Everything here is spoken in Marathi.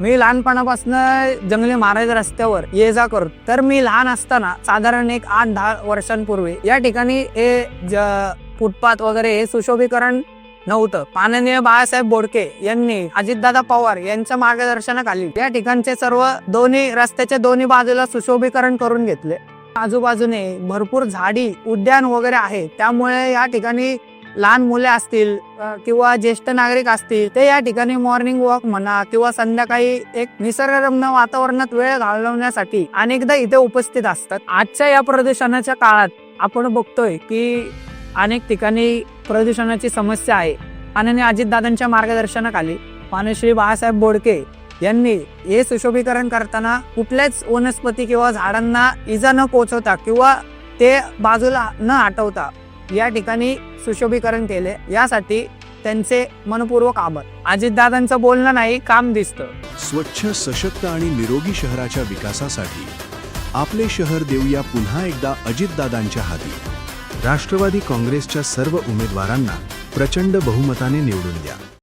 मी लहानपणापासून जंगली महाराज रस्त्यावर ये जा करत तर मी लहान असताना साधारण एक आठ दहा वर्षांपूर्वी या ठिकाणी हे ज- फुटपाथ वगैरे हे सुशोभीकरण नव्हतं. माननीय बाळासाहेब बोडके यांनी अजितदादा पवार यांच्या मार्गदर्शनाखाली या ठिकाणचे सर्व दोन्ही रस्त्याच्या दोन्ही बाजूला सुशोभीकरण करून घेतले. आजूबाजूने भरपूर झाडी उद्यान वगैरे आहे. त्यामुळे या ठिकाणी लहान मुले असतील किंवा ज्येष्ठ नागरिक असतील ते या ठिकाणी मॉर्निंग वॉक म्हणा किंवा संध्याकाळी एक निसर्गरम्य वातावरणात वेळ घालवण्यासाठी अनेकदा इथे उपस्थित असतात. आजच्या या प्रदूषणाच्या काळात आपण बघतोय की अनेक ठिकाणी प्रदूषणाची समस्या आहे. आणि अजितदादांच्या मार्गदर्शनाखाली मानश्री बाळासाहेब बोडके यांनी हे सुशोभीकरण करताना कुठल्याच वनस्पती किंवा झाडांना इजा न पोचवता किंवा ते बाजूला न हटवता या ठिकाणी सुशोभीकरण केले. यासाठी त्यांचे मनपूर्वक आभार. अजितदादांचं बोलणं नाही काम दिसतं. स्वच्छ सशक्त आणि निरोगी शहराच्या विकासासाठी आपले शहर देऊया पुन्हा एकदा अजितदादांच्या हाती. राष्ट्रवादी काँग्रेसच्या सर्व उमेदवारांना प्रचंड बहुमताने निवडून द्या.